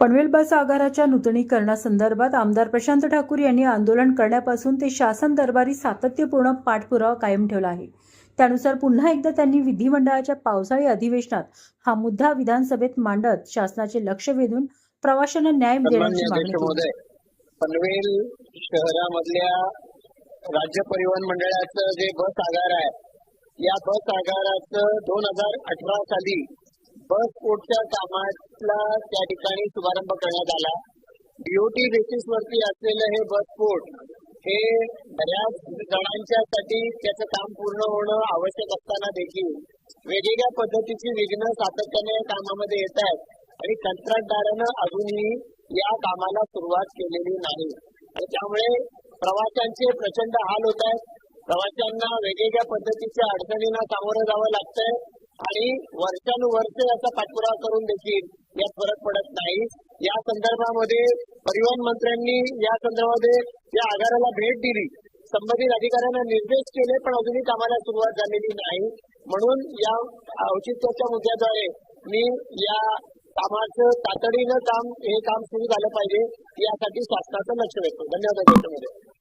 पनवेल बस आगाराच्या नूतनीकरणासंदर्भात आमदार प्रशांत ठाकूर यांनी आंदोलन करण्यापासून ते शासन दरबारी सातत्यपूर्ण पाठपुरावा कायम ठेवला आहे. त्यानुसार पुन्हा एकदा त्यांनी विधिमंडळाच्या पावसाळी अधिवेशनात हा मुद्दा विधानसभेत मांडत शासनाचे लक्ष वेधून प्रवाशांना न्याय देण्याची मागणी केली. पनवेल शहरामधल्या राज्य परिवहन मंडळाचं जे बस आगार आहे या बस आगाराचं दोन हजार अठरा साली बस कोडच्या कामाला त्या ठिकाणी शुभारंभ करण्यात आला. डीओटी बेसिस वरती असलेलं हे बस कोड हे बऱ्याच जणांच्यासाठी त्याचं काम पूर्ण होणं आवश्यक असताना देखील वेगवेगळ्या पद्धतीची विघ्न सातत्याने या कामामध्ये येत आहेत आणि कंत्राटदारानं अजूनही या कामाला सुरुवात केलेली नाही. आणि त्यामुळे प्रवाशांचे प्रचंड हाल होत आहेत. प्रवाशांना वेगवेगळ्या पद्धतीच्या अडचणींना सामोरं जावं लागतंय. आणि वर्षानुवर्ष याचा पाठपुरावा करून देखील यात फरक पडत नाही. या संदर्भामध्ये परिवहन मंत्र्यांनी या संदर्भामध्ये या आगाराला भेट दिली. संबंधित अधिकाऱ्यांना निर्देश केले पण अजूनही कामाला सुरुवात झालेली नाही. म्हणून या औचित्याच्या मुद्द्याद्वारे मी या कामाचं तातडीनं काम हे काम सुरू झालं पाहिजे यासाठी शासनाचं लक्ष देतो धन्यवाद अध्यक्ष